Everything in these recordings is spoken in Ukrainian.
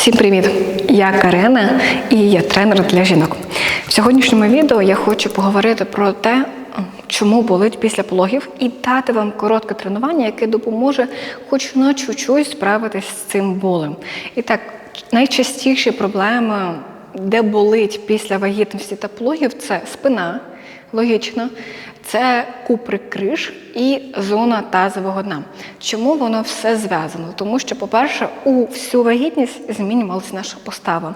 Всім привіт! Я Карена і я тренер для жінок. В сьогоднішньому відео я хочу поговорити про те, чому болить після пологів, і дати вам коротке тренування, яке допоможе хоч на чуть-чуть справитись з цим болем. І так, найчастіші проблеми, де болить після вагітності та пологів, це спина, логічно. Це куприк криш і зона тазового дна. Чому воно все зв'язано? Тому що, по-перше, у всю вагітність змінювалася наша постава.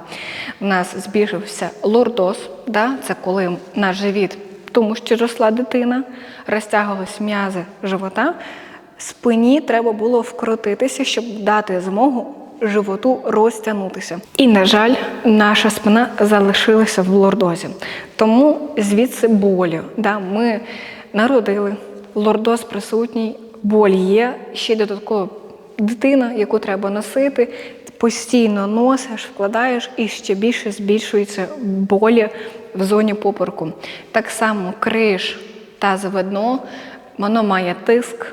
У нас збільшився лордоз, да? це коли наш живіт, тому що росла дитина, розтягувались м'язи живота. Спині треба було вкрутитися, щоб дати змогу животу розтягнутися. І, на жаль, наша спина залишилася в лордозі. Тому звідси болі. Да, Ми народили, лордоз присутній, боль є, ще додатково дитина, яку треба носити, постійно носиш, вкладаєш і ще більше збільшується болі в зоні попереку. Так само криш та заведно, воно має тиск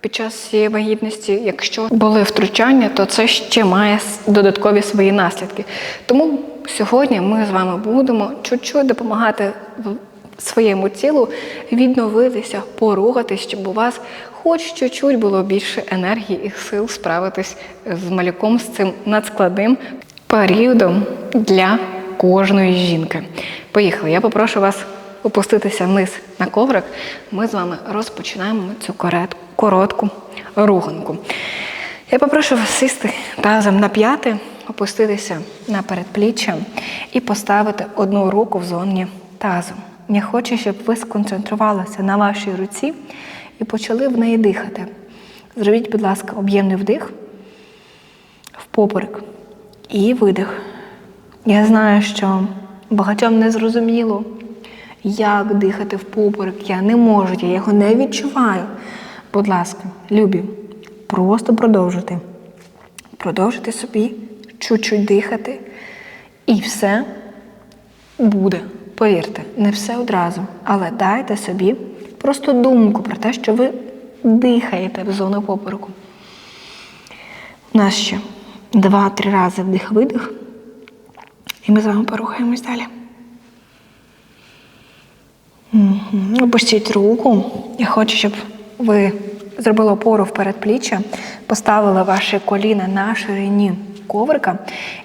під час цієї вагітності, якщо були втручання, то це ще має додаткові свої наслідки. Тому сьогодні ми з вами будемо чуть-чуть допомагати своєму тілу відновитися, порухатись, щоб у вас хоч чуть-чуть було більше енергії і сил справитись з малюком з цим надскладним періодом для кожної жінки. Поїхали! Я попрошу вас опуститися вниз на коврик. Ми з вами розпочинаємо цю коротку руханку. Я попрошу вас сісти тазом на п'яти, опуститися на передпліччя і поставити одну руку в зоні тазу. Я хочу, щоб ви сконцентрувалися на вашій руці і почали в неї дихати. Зробіть, будь ласка, об'ємний вдих в поперек і видих. Я знаю, що багатьом не зрозуміло, як дихати в поперек. Я не можу, я його не відчуваю. Будь ласка, любі, просто продовжуйте. Продовжуйте собі чуть-чуть дихати, і все буде. Повірте, не все одразу, але дайте собі просто думку про те, що ви дихаєте в зону попереку. У нас ще два-три рази вдих-видих, і ми з вами порухаємось далі. Угу. Опустіть руку. Я хочу, щоб ви зробили опору в передпліччя, поставили ваші коліна на ширині коврика.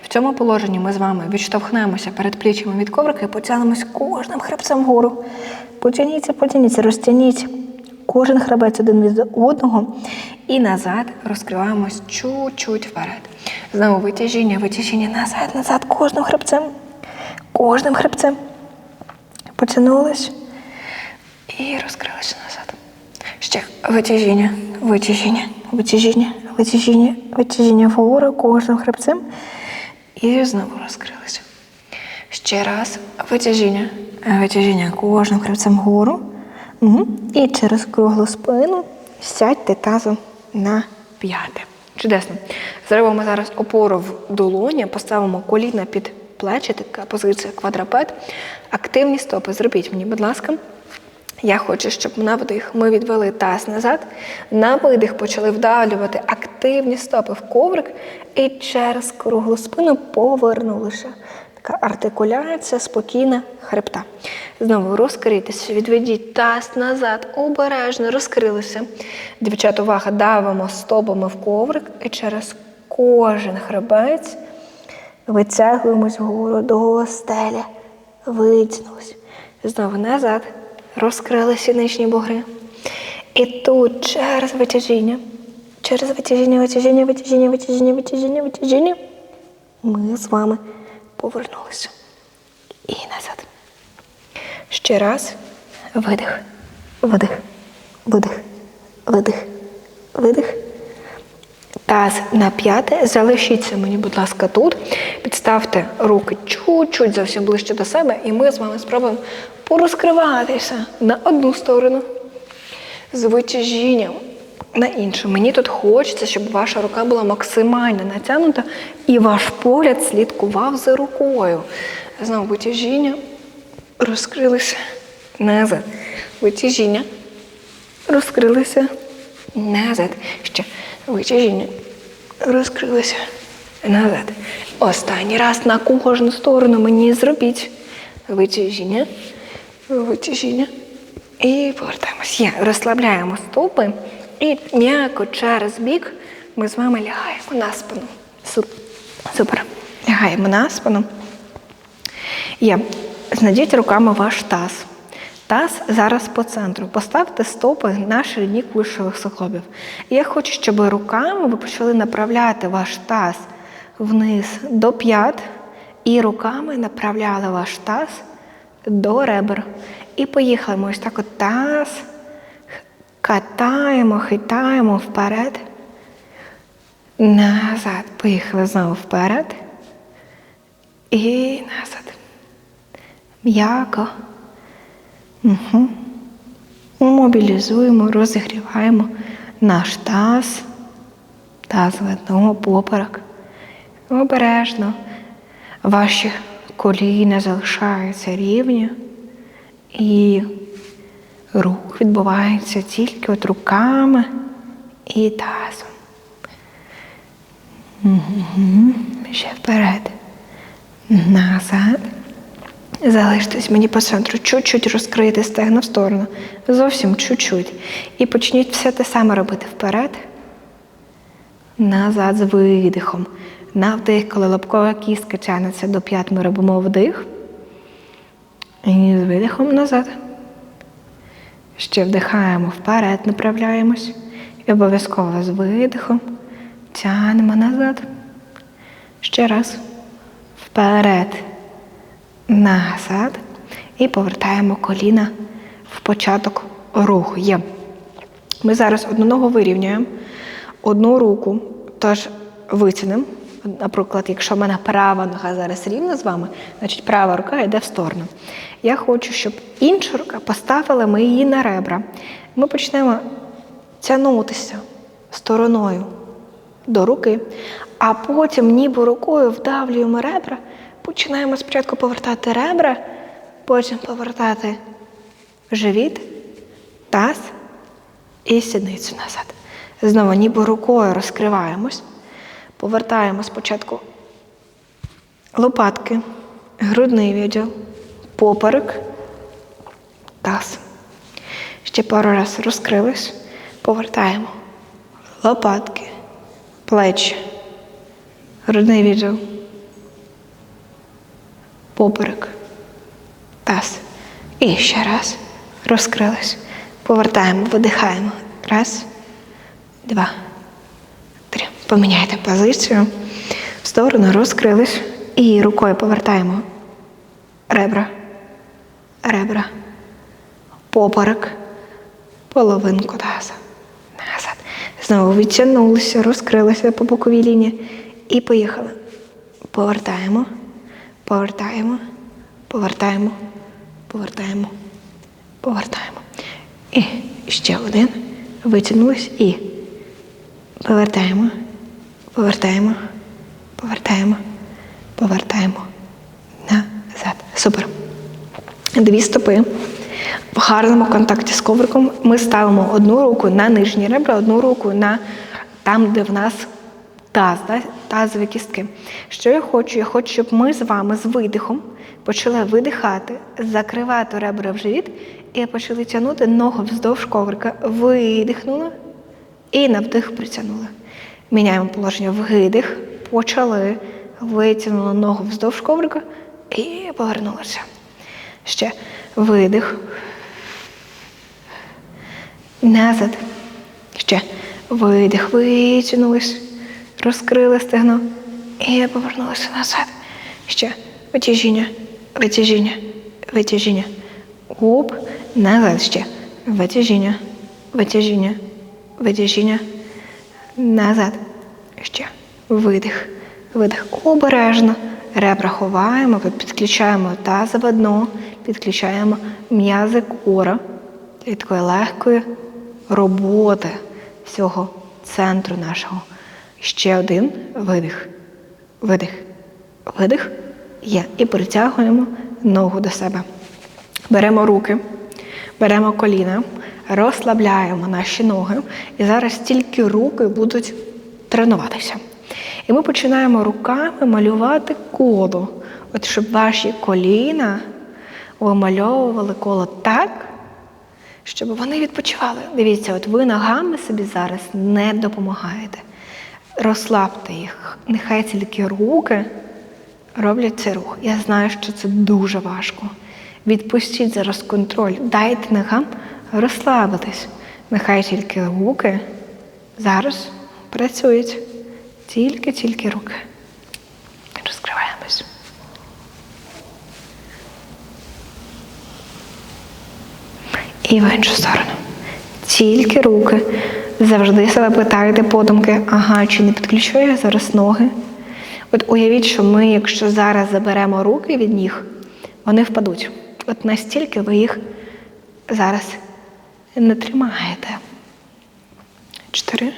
В цьому положенні ми з вами відштовхнемося перед пліччями від коврика і потягнемось кожним хребцем вгору. Потягніться, потягніться, розтягніть кожен хребець один від одного. І назад розкриваємось чуть-чуть вперед. Знову витяжіння, витяжіння назад, назад, кожним хребцем, кожним хребцем. Потягнулись і розкрилися. Ще витяжіння, витяжіння, витяжіння, витяжіння, витяжіння вгору кожним хребцем. І знову розкрилися. Ще раз витяжіння, витяжіння кожним хребцем вгору. Угу. І через круглу спину сядьте тазом на п'яте. Чудесно. Зробимо зараз опору в долоні, поставимо коліна під плечі, така позиція квадрапет. Активні стопи. Зробіть мені, будь ласка. Я хочу, щоб на вдих ми відвели таз назад, на видих почали вдавлювати активні стопи в коврик і через круглу спину повернулися. Така артикуляція спокійна хребта. Знову розкрийтеся, відведіть таз назад, обережно розкрилися. Дівчата, увага, давимо стопами в коврик і через кожен хребець витягуємось вгору до стелі. Витягнулись. Знову назад. Розкрили сіничні бугри. І тут через витяжіння, через витяжіння, витяжіння, витяжіння, витяжіння, витяжіння, витяжіння, ми з вами повернулися. І назад. Ще раз. Видих, видих, видих, видих, видих. Таз на п'яте. Залишіться мені, будь ласка, тут. Підставте руки чуть-чуть зовсім ближче до себе, і ми з вами спробуємо порозкриватися на одну сторону з витяжінням на іншу. Мені тут хочеться, щоб ваша рука була максимально натягнута і ваш погляд слідкував за рукою. Знову витяжіння, розкрилися назад. Витяжіння, розкрилися назад. Ще витяжіння, розкрилися Назад. Останній раз на кожну сторону мені зробіть. Витяжіння. Витяжіння. І повертаємось. Є. Розслабляємо стопи. І м'яко через бік ми з вами лягаємо на спину. Супер. Лягаємо на спину. Є. Знайдіть руками ваш таз. Таз зараз по центру. Поставте стопи на ширині кульшових суглобів. Я хочу, щоб руками ви почали направляти ваш таз вниз до п'ят, і руками направляли ваш таз до ребер. І поїхали. Ми ось так от таз катаємо, хитаємо вперед. Назад. Поїхали знову вперед. І назад. М'яко. Угу. Мобілізуємо, розігріваємо наш таз, тазове дно, поперек. Обережно. Ваші коліна залишаються рівні. І рух відбувається тільки от руками і тазом. Угу. Ще вперед. Назад. Залиштесь мені по центру, чуть-чуть розкрити стегна в сторону. Зовсім чуть-чуть. І почніть все те саме робити вперед. Назад з видихом. На вдих, коли лобкова кістка тягнеться до п'ят, ми робимо вдих. І з видихом назад. Ще вдихаємо вперед, направляємось. І обов'язково з видихом. Тягнемо назад. Ще раз. Вперед. Назад. І повертаємо коліна в початок руху. Є. Ми зараз одну ногу вирівнюємо, одну руку теж витягнемо. Наприклад, якщо в мене права нога зараз рівна з вами, значить права рука йде в сторону. Я хочу, щоб інша рука поставила ми її на ребра. Ми почнемо тягнутися стороною до руки, а потім ніби рукою вдавлюємо ребра, починаємо спочатку повертати ребра, потім повертати живіт, таз і сідницю назад. Знову ніби рукою розкриваємось, повертаємо спочатку лопатки, грудний відділ, поперек, таз. Ще пару раз розкрились, повертаємо лопатки, плечі, грудний відділ, поперек, таз. І ще раз розкрились. Повертаємо, видихаємо. Раз, два. Поміняйте позицію. В сторону розкрились. І рукою повертаємо ребра, ребра, поперек, половинку таза. Назад. Знову відтягнулися, розкрилися по боковій лінії. І поїхали. Повертаємо, повертаємо, повертаємо, повертаємо, повертаємо. І ще один. Витягнулись і повертаємо, повертаємо, повертаємо, повертаємо назад. Супер. Дві стопи. В гарному контакті з ковриком ми ставимо одну руку на нижні ребра, одну руку на там, де в нас таз, да? тазові кістки. Що я хочу? Я хочу, щоб ми з вами з видихом почали видихати, закривати ребра в живіт і почали тягнути ногу вздовж коврика. Видихнули і на вдих притягнули. Міняємо положення вгидих, почали, витягнули ногу вздовж коврика і повернулися. Ще видих. Назад. Ще видих, витягнулись, розкрили стегно і повернулися назад. Ще витяжіння, витяжіння, витяжіння. Оп, назад ще. Витяжіння, витяжіння, витяжіння. Назад. Ще. Видих. Видих. Обережно. Ребра ховаємо, підключаємо тазове дно, підключаємо м'язи кора і такої легкої роботи всього центру нашого. Ще один видих. Видих. Видих. Є. І притягуємо ногу до себе. Беремо руки, беремо коліна, розслабляємо наші ноги. І зараз тільки руки будуть тренуватися. І ми починаємо руками малювати коло. От щоб ваші коліна вимальовували коло так, щоб вони відпочивали. Дивіться, от ви ногами собі зараз не допомагаєте. Розслабте їх. Нехай тільки руки роблять цей рух. Я знаю, що це дуже важко. Відпустіть зараз контроль, дайте ногам розслабитись. Нехай тільки руки зараз працюють. Тільки-тільки руки. Розкриваємось. І в іншу сторону. Тільки руки. Завжди себе питайте подумки, ага, чи не підключую я зараз ноги. От уявіть, що ми, якщо зараз заберемо руки від ніг, вони впадуть. От настільки ви їх зараз не тримаєте. Чотири.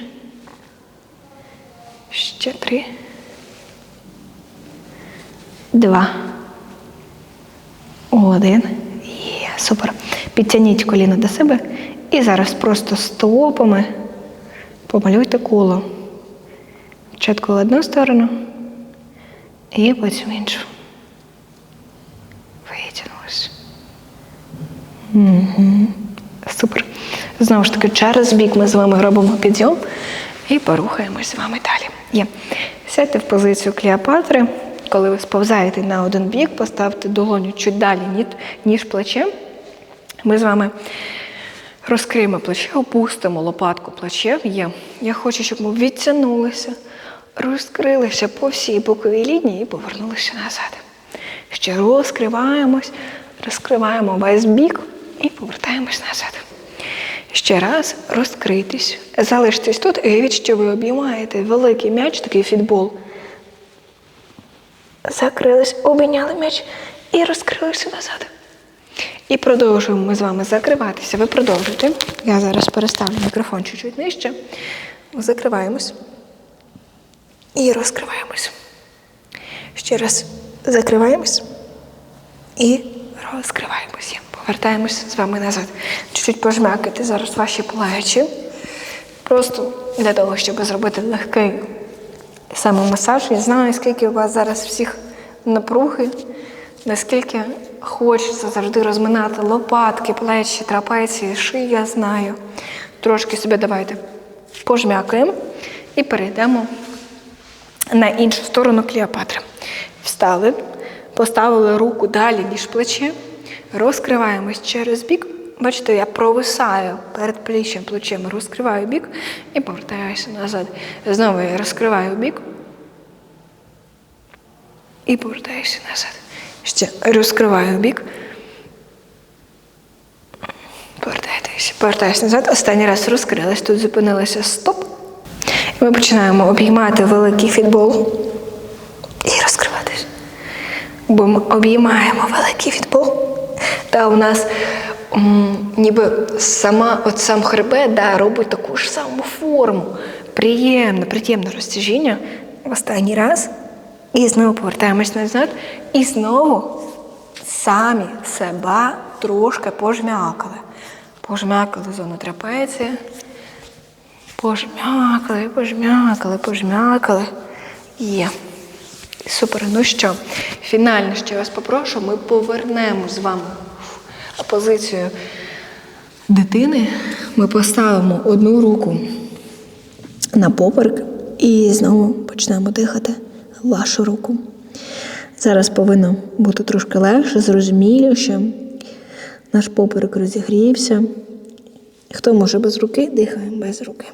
Ще три. Два. Один. Є, супер. Підтягніть коліно до себе. І зараз просто стопами помалюйте коло. Спочатку в одну сторону і потім іншу. Витягнулись. Угу. Знову ж таки, через бік ми з вами робимо підйом і порухаємось з вами далі. Є. Сядьте в позицію Клеопатри. Коли ви сповзаєте на один бік, поставте долоню чуть далі, ніж плече. Ми з вами розкриємо плече, опустимо лопатку плече. Є. Я хочу, щоб ми відтягнулися, розкрилися по всій боковій лінії і повернулися назад. Ще розкриваємось, розкриваємо весь бік і повертаємось назад. Ще раз розкритись, залиштесь тут і уявіть, що ви обіймаєте великий м'яч, такий фітбол. Закрились, обійняли м'яч і розкрилися назад. І продовжуємо ми з вами закриватися. Ви продовжуєте. Я зараз переставлю мікрофон чуть-чуть нижче. Закриваємось. І розкриваємось. Ще раз закриваємось і розкриваємося. Повертаємось з вами назад. Чуть-чуть пожмякайте зараз ваші плечі. Просто для того, щоб зробити легкий самомасаж. Я знаю, скільки у вас зараз всіх напруги, наскільки хочеться завжди розминати лопатки, плечі, трапеції, шию, я знаю. Трошки собі давайте пожмякаємо і перейдемо на іншу сторону Клеопатри. Встали, поставили руку далі, ніж плече, розкриваємось через бік. Бачите, я провисаю перед плечем, плечем, розкриваю бік і повертаюся назад. Знову я розкриваю бік і повертаюся назад. Ще розкриваю бік. Повертайтеся, повертаюся назад. Останній раз розкрилась, тут зупинилися стоп. Ми починаємо обіймати великий фітбол і розкриватись. Бо ми обіймаємо великий фітбол. Та у нас м, ніби сама, от сам хребет да, робить таку ж саму форму. Приємне, приємне розтяжіння. Останній раз. І знову повертаємось назад. І знову самі себе трошки пожмякали. Пожмякали зону трапеції. Пожмякали, пожмякали, пожмякали. Є. Супер. Ну що, фінально ще вас попрошу, ми повернемо з вами позицію дитини. Ми поставимо одну руку на поперек і знову почнемо дихати вашу руку. Зараз повинно бути трошки легше, зрозуміліше. Наш поперек розігрівся. Хто може без руки, дихаємо без руки.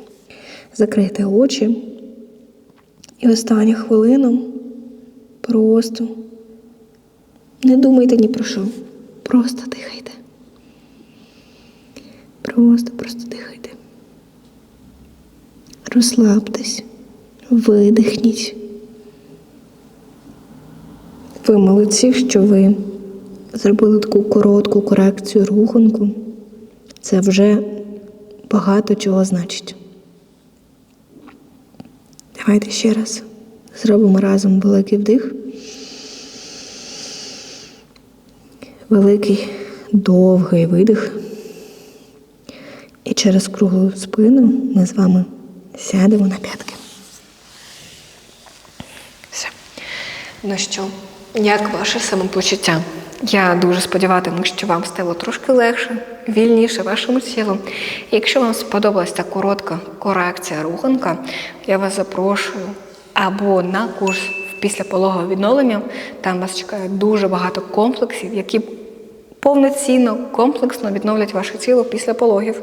Закрийте очі. І останню хвилину просто не думайте ні про що. Просто дихайте. Просто, просто дихайте. Розслабтесь, видихніть. Ви молодці, що ви зробили таку коротку корекцію рухунку. Це вже багато чого значить. Давайте ще раз зробимо разом великий вдих. Великий довгий видих. І через круглу спину ми з вами сядемо на п'ятки. Все. Ну що, як ваше самопочуття? Я дуже сподіватимусь, що вам стало трошки легше, вільніше вашому тілу. Якщо вам сподобалась та коротка корекція руханка, я вас запрошую або на курс післяпологового відновлення. Там вас чекає дуже багато комплексів, які повноцінно, комплексно відновлять ваше тіло після пологів.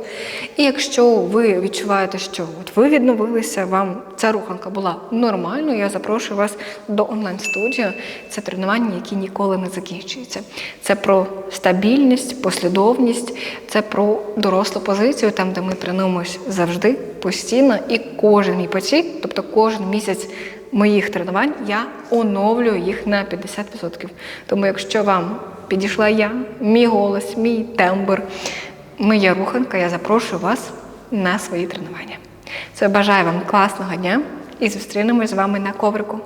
І якщо ви відчуваєте, що от ви відновилися, вам ця руханка була нормальною, я запрошую вас до онлайн-студії. Це тренування, які ніколи не закінчуються. Це про стабільність, послідовність, це про дорослу позицію, там, де ми тренуємось завжди, постійно, і кожен мій потік, тобто кожен місяць моїх тренувань, я оновлюю їх на 50%. Тому якщо вам підійшла я, мій голос, мій тембр, моя руханка, я запрошую вас на свої тренування. Це бажаю вам класного дня і зустрінемось з вами на коврику.